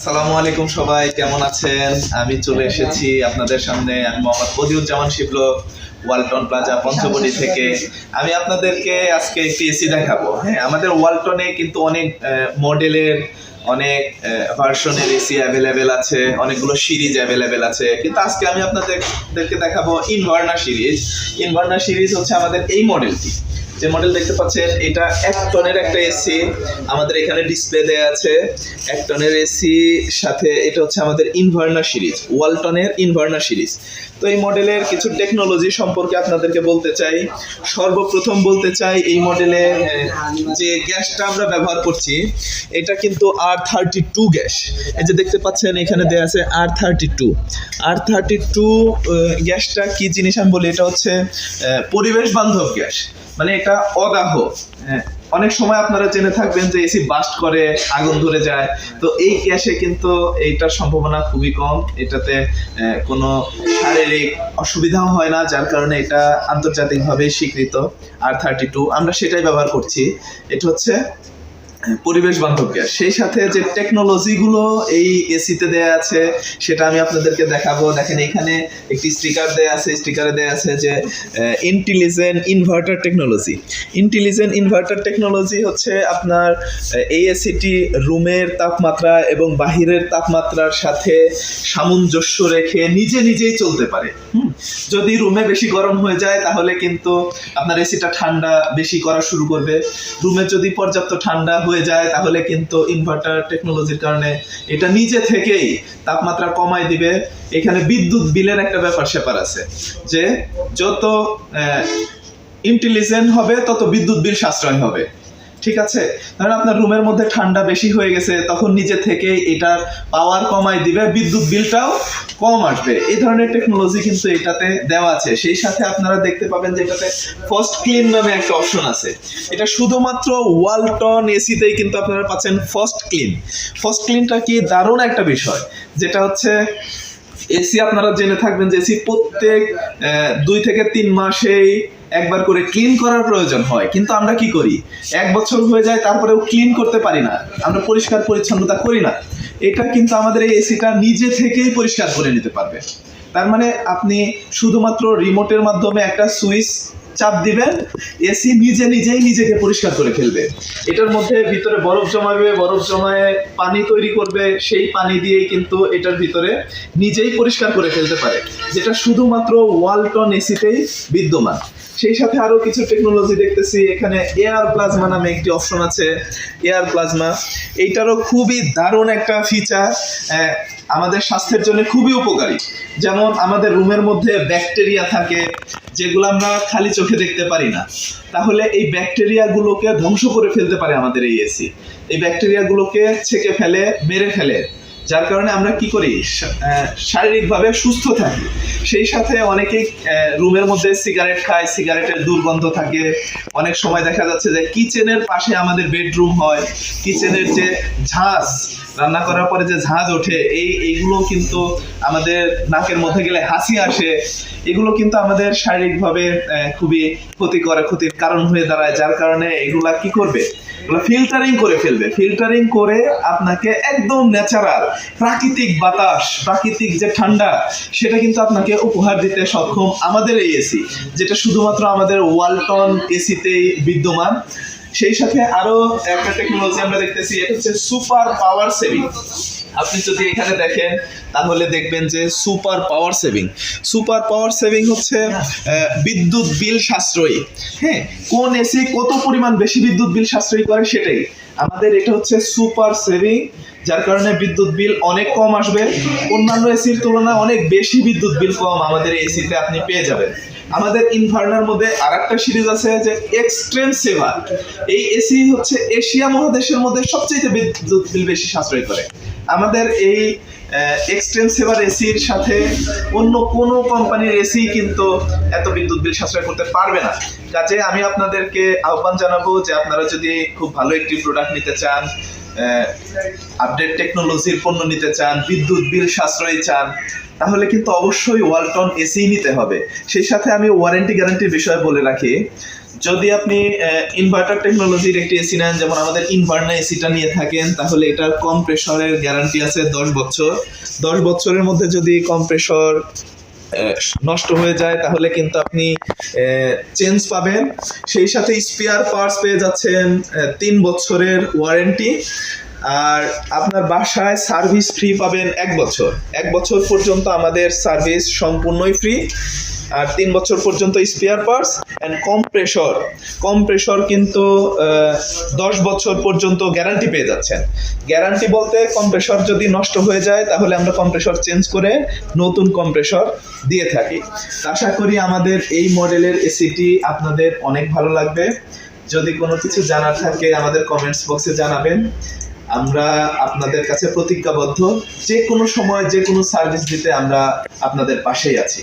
আসসালামু আলাইকুম সবাই, কেমন আছেন? আমি চলে এসেছি আপনাদের সামনে। আমি মোহাম্মদ বদিউজ্জামান শিবল, ওয়ালটন প্লাজা পঞ্চবটি থেকে। আমি আপনাদেরকে আজকে একটি এসি দেখাবো। হ্যাঁ আমাদের ওয়ালটনে কিন্তু অনেক মডেলের অনেক ভার্সনের এসি অ্যাভেলেবেল আছে, অনেকগুলো সিরিজ অ্যাভেলেবেল আছে। কিন্তু আজকে আমি আপনাদেরকে দেখাবো ইনভার্নার সিরিজ। ইনভার্নার সিরিজ হচ্ছে আমাদের এই মডেলটি। যে মডেল দেখতে পাচ্ছেন, এটা এক টনের একটা এসি আমাদের এখানে ডিসপ্লে দেয়া আছে। এক টনের এসি সাথে এটা হচ্ছে আমাদের ইনভার্নার সিরিজ ওয়ালটনের ইনভার্নার সিরিজ তো এই মডেলের কিছু টেকনোলজি সম্পর্কে আপনাদেরকে বলতে চাই। সর্বপ্রথম বলতে চাই, এই মডেলে যে গ্যাসটা আমরা ব্যবহার করছি, এটা কিন্তু আর থার্টি টু গ্যাস। এই যে দেখতে পাচ্ছেন, এখানে দেয়া আছে আর থার্টি টু আর থার্টি টু গ্যাসটা কি জিনিস আমি বলি? এটা হচ্ছে পরিবেশ বান্ধব গ্যাস। মানে এটা অদাহ। হ্যাঁ অনেক সময় আপনারা জেনে থাকবেন যে এসি বাস্ট করে, আগুন ধরে যায়। তো এই গ্যাসে কিন্তু এইটার সম্ভাবনা খুবই কম। এটাতে কোনো শারীরিক অসুবিধাও হয় না, যার কারণে এটা আন্তর্জাতিকভাবে স্বীকৃত। আর থার্টি টু আমরা সেটাই ব্যবহার করছি। এটা হচ্ছে পরিবেশ বান্ধব গ্যাস সেই সাথে যে টেকনোলজিগুলো এই এসিতে দেয়া আছে, সেটা আমি আপনাদেরকে দেখাবো। দেখেন এখানে একটি স্টিকার দেয়া আছে স্টিকারে দেয়া আছে যে intelligent inverter technology intelligent inverter technology হচ্ছে আপনার এই এসিটি রুমের তাপমাত্রা এবং বাহিরের তাপমাত্রার সাথে সামঞ্জস্য রেখে নিজে নিজেই চলতে পারে? যদি রুমে বেশি গরম হয়ে যায়, তাহলে কিন্তু আপনার এসিটা ঠান্ডা বেশি করা শুরু করবে। রুমে যদি পর্যাপ্ত ঠান্ডা হয়ে যায়, তাহলে কিন্তু ইনভার্টার টেকনোলজির কারণে এটা নিজে থেকেই তাপমাত্রা কমাই দিবে। এখানে বিদ্যুৎ বিলের একটা ব্যাপার, সেপার আছে যে যত ইন্টেলিজেন্ট হবে, তত বিদ্যুৎ বিল সাশ্রয় হবে। ঠিক আছে? ধরেন আপনার রুমের মধ্যে ঠান্ডা বেশি হয়ে গেছে, তখন নিজে থেকে এটার পাওয়ার কমাই দিবে, বিদ্যুৎ বিলটাও কম আসবে। এই ধরনের টেকনোলজি কিন্তু এটাতে দেওয়া আছে। সেই সাথে আপনারা দেখতে পাবেন যে এটাতে ফার্স্ট ক্লিন নামে একটা অপশন আছে। এটা শুধুমাত্র ওয়ালটন এসিতেই কিন্তু আপনারা পাচ্ছেন ফার্স্ট ক্লিন ফার্স্ট ক্লিনটা কি? দারুণ একটা বিষয়, যেটা হচ্ছে এসি আপনারা জেনে থাকবেন যে এসি প্রত্যেক দুই থেকে তিন মাসেই একবার করে ক্লিন করার প্রয়োজন হয়, কিন্তু আমরা কি করি? এক বছর হয়ে যায়, তারপরেও ক্লিন করতে পারি না। আমরা পরিষ্কার পরিচ্ছন্নতা করি না। এটা কিন্তু আমাদের এই এসিটা নিজে থেকেই পরিষ্কার করে নিতে পারবে। তার মানে আপনি শুধুমাত্র রিমোটের মাধ্যমে একটা সুইচ চাপ দিবেন এসি নিজে নিজেই নিজেকে পরিষ্কার করে ফেলবে। এটার মধ্যে ভিতরে বরফ জমাবে, বরফ জমায়ে পানি তৈরি করবে, সেই পানি দিয়েই কিন্তু এটার ভিতরে নিজেই পরিষ্কার করে ফেলতে পারে, যেটা শুধুমাত্র ওয়ালটন এসিতেই বিদ্যমান। সেই সাথে আরও কিছু টেকনোলজি দেখতেছি, এখানে এয়ার প্লাজমা নামে একটি অপশন আছে এয়ার প্লাজমা এইটারও খুবই দারুণ একটা ফিচার আমাদের স্বাস্থ্যের জন্য খুবই উপকারী। যেমন আমাদের রুমের মধ্যে ব্যাকটেরিয়া থাকে, যেগুলো আমরা খালি চোখে দেখতে পারি না। তাহলে এই ব্যাকটেরিয়াগুলোকে ধ্বংস করে ফেলতে পারে আমাদের এই এসি। এই ব্যাকটেরিয়াগুলোকে ছেঁকে ফেলে, মেরে ফেলে। যার কারণে আমরা কি করি? শারীরিকভাবে সুস্থ থাকি। সেই সাথে অনেকেই রুমের মধ্যে সিগারেট খায়, সিগারেটের দুর্গন্ধ থাকে। অনেক সময় দেখা যাচ্ছে যে কিচেনের পাশে আমাদের বেডরুম হয়, কিচেনের যে ঝাঁজ, রান্না করার পরে যে ঝাঁজ ওঠে, এই, এইগুলো কিন্তু আমাদের নাকের মধ্যে গেলে হাসি আসে। এগুলো কিন্তু আমাদের শারীরিকভাবে খুবই ক্ষতি করে ক্ষতির কারণ হয়ে দাঁড়ায়। যার কারণে এগুলা কি করবে? এগুলো ফিল্টারিং করে ফেলবে। ফিল্টারিং করে আপনাকে একদম ন্যাচারাল প্রাকৃতিক বাতাস, প্রাকৃতিক যে ঠান্ডা, সেটা কিন্তু আপনাকে উপহার দিতে সক্ষম আমাদের এই এসি যেটা শুধুমাত্র আমাদের ওয়ালটন এসিতেই বিদ্যমান। সেই সাথে আরও একটা টেকনোলজি আমরা দেখতেছি, এটা হচ্ছে সুপার পাওয়ার সেভিং আপনি যদি এখানে দেখেন, তাহলে দেখবেন যে super power saving super power saving হচ্ছে বিদ্যুৎ বিল সাশ্রয়ী। হ্যাঁ কোন এসি কত পরিমাণ বেশি বিদ্যুৎ বিল সাশ্রয়ী করে সেটাই। আমাদের এটা হচ্ছে সুপার সেভিং যার কারণে বিদ্যুৎ বিল অনেক কম আসবে। অন্যান্য এসির তুলনায় অনেক বেশি বিদ্যুৎ বিল কম আমাদের এসিতে আপনি পেয়ে যাবেন। আমাদের ইনভার্নার মধ্যে আর একটা সিরিজ আছে যে এক্সট্রেম সেভার এই এসি হচ্ছে এশিয়া মহাদেশের মধ্যে সবচেয়ে বিদ্যুৎ বিল বেশি সাশ্রয় করে। আমাদের এই এক্সট্রেম সেভার এসির সাথে অন্য কোনো কোম্পানির এসি কিন্তু এত বিদ্যুৎ বিল সাশ্রয় করতে পারবে না। কাজে আমি আপনাদেরকে আহ্বান জানাব যে আপনারা যদি খুব ভালো একটি প্রোডাক্ট নিতে চান আপডেট টেকনোলজির পণ্য নিতে চান, বিদ্যুৎ বিল সাশ্রয় চান, তাহলে কিন্তু অবশ্যই ওয়ালটন এসি নিতে হবে। সেই সাথে আমি ওয়ারেন্টি গ্যারান্টির বিষয়ে বলে রাখি, যদি আপনি ইনভার্টার টেকনোলজির একটি এসি নেন, যেমন আমাদের ইনভার্না এসিটা নিয়ে থাকেন, তাহলে এটার কম প্রেশরের গ্যারান্টি আছে দশ বছর। দশ বছরের মধ্যে যদি কম্প্রেসর নষ্ট হয়ে যায়, তাহলে কিন্তু আপনি চেঞ্জ পাবেন। সেই সাথে স্পেয়ার পার্টস পেয়ে যাচ্ছেন তিন বছরের ওয়ারেন্টি আর আপনার বাসায় সার্ভিস ফ্রি পাবেন এক বছর। এক বছর পর্যন্ত আমাদের সার্ভিস সম্পূর্ণই ফ্রি আর তিন বছর পর্যন্ত স্পেয়ার পার্টস অ্যান্ড কম কম্প্রেসর কম্প্রেসর কিন্তু দশ বছর পর্যন্ত গ্যারান্টি পেয়ে যাচ্ছেন। গ্যারান্টি বলতে কম্প্রেসর যদি নষ্ট হয়ে যায়, তাহলে আমরা কম্প্রেসর চেঞ্জ করে নতুন কম্প্রেসর দিয়ে থাকি। আশা করি আমাদের এই মডেলের এসিটি আপনাদের অনেক ভালো লাগবে। যদি কোনো কিছু জানার থাকে, আমাদের কমেন্টস বক্সে জানাবেন। আমরা আপনাদের কাছে প্রতিজ্ঞাবদ্ধ। যে কোনো সময় যে কোনো সার্ভিস দিতে আমরা আপনাদের পাশেই আছি।